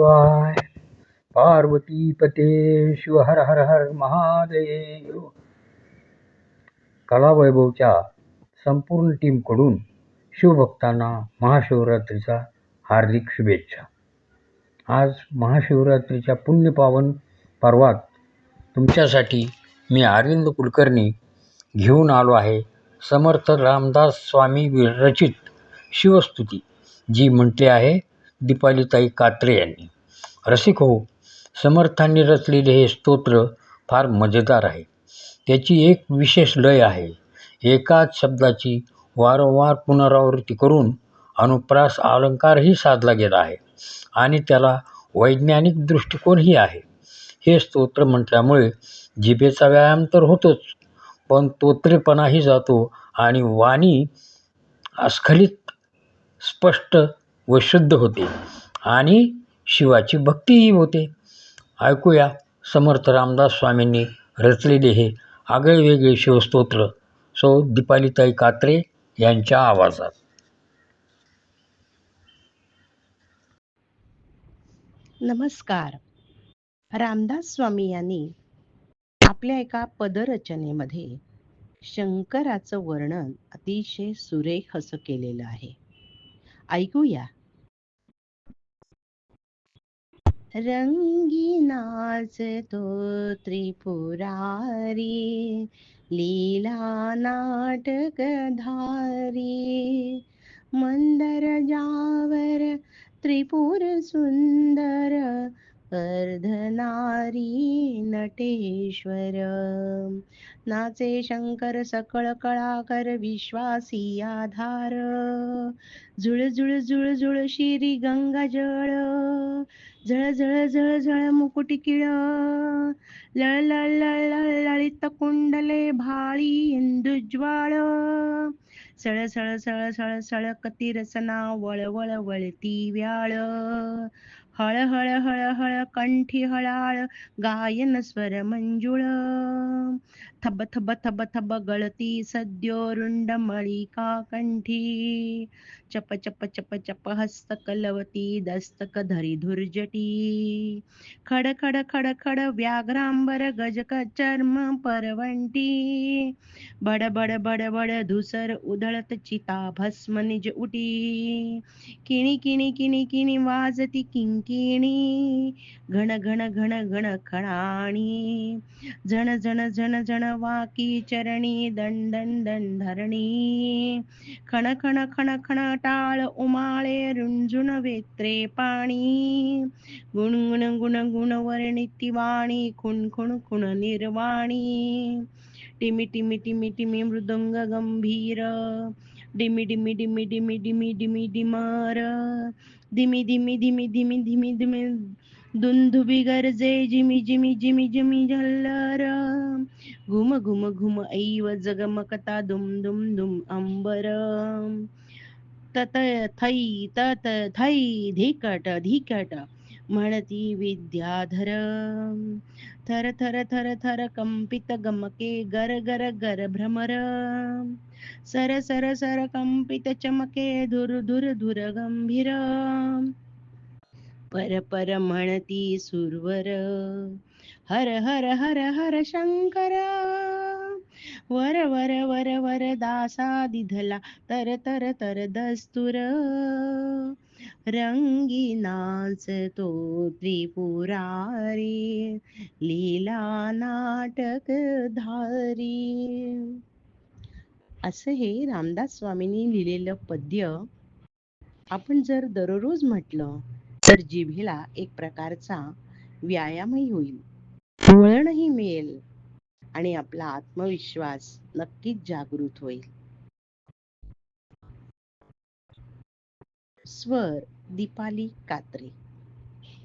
शिवाय. पार्वती पते शिव हर हर हर महादेव. कलावैभवच्या संपूर्ण टीमकडून शिवभक्तांना महाशिवरात्रीचा हार्दिक शुभेच्छा. आज महाशिवरात्रीच्या पुण्यपावन पर्वात तुमच्यासाठी मी अरविंद कुलकर्णी घेऊन आलो आहे. समर्थ रामदास स्वामी विरचित शिवस्तुती जी म्हटली आहे दीपालीताई कात्रे यांनी. रसिक हो समर्थांनी रचलेले हे स्तोत्र फार मजेदार आहे. त्याची एक विशेष लय आहे. एकाच शब्दाची वारंवार पुनरावृत्ती करून अनुप्रास अलंकारही साधला गेला आहे आणि त्याला वैज्ञानिक दृष्टिकोनही आहे. हे स्तोत्र म्हटल्यामुळे जिभेचा व्यायाम तर होतोच पण तोत्रेपणाही जातो आणि वाणी अस्खलित स्पष्ट व शुद्ध होते आणि शिवाची भक्तीही होते. ऐकूया समर्थ रामदास स्वामींनी रचलेले हे आगळेवेगळे शिवस्तोत्र. सौ दीपालीताई कात्रे यांच्या आवाजात. नमस्कार. रामदास स्वामी यांनी आपल्या एका पदरचनेमध्ये शंकराचं वर्णन अतिशय सुरेख असं केलेलं आहे. ऐकूया. रंगीनाच तो त्रिपुरारी लीला नाटक धारी. मंदर जावर त्रिपुर सुंदर अर्धनारी नटेश्वर। नाचे शंकर सकळ कळाकर विश्वासी आधार। झुळ झुळ झुळ झुळ शिरी गंगा जळ। झळ झळ झळ झळ मुकुटी किळ। लळ लळ लळ लळ लळित कुंडले भाळी इंदुज्वाळ। सळ सळ सळ सळ सळकती रसना वळ वळ वळती व्याळ। हळ हळ हळ हळ कंठी हळाळ गायन स्वर मंजुळ. थब थब थब थब गळती सद्यो रुंड मळिका कंठी चप चप चप चप हस्त कलवती दस्तक धरी धुर्जटी खड खड खड खड व्याघ्रांबर गजक चर्म परवंटी बड बड बड बड धुसर उधळत चिता भस्म निज उटी किणी किणी किणी किणी वाजती किंकिणी घण घण घण घण खणाणी झण झण झण झण वाकी चरणी दंडन धरणी. खण खण खण खण टाळ उमाळे रुंझुण वेत्रे पाणी. गुणगुण गुण गुण वर्णिती वाणी खुण खुण खुण निर्वाणी. टिमी टिमी टिमी टिमी मृदुंग गंभीर. डिमी डिमी डिमी डिमी डिमी डिमी डिमार. धिमी धिमी धिमी धिमी धिमी धिमी दुंदुबी गरजे जिमी जिमी जिमी जिमी झल्लर. घुम घुम घुम ऐव जगमकता दुम दुम दुम अंबर. तत थै तत थै धिकट धिकट म्हणती विद्याधर. थर थर थर थर कंपित गमके गर गर गर भ्रमर. सर सर सर कंपित चमके धुर धुर धुर गंभीर. पर पर म्हणती सुरवर। हर हर हर हर शंकर। वर वर वर वर दासा दिधला तर तर तर दस्तुर। रंगी नाच तो त्रिपुरारी लीला नाटक धारी। असं हे रामदास स्वामींनी लिहिलेलं पद्य आपण जर दररोज म्हटलं तर जिभेला एक प्रकारचा व्यायामही होईल. वळणही मिळेल आणि आपला आत्मविश्वास नक्कीच जागृत होईल. स्वर दीपाली कात्रे.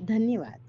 धन्यवाद.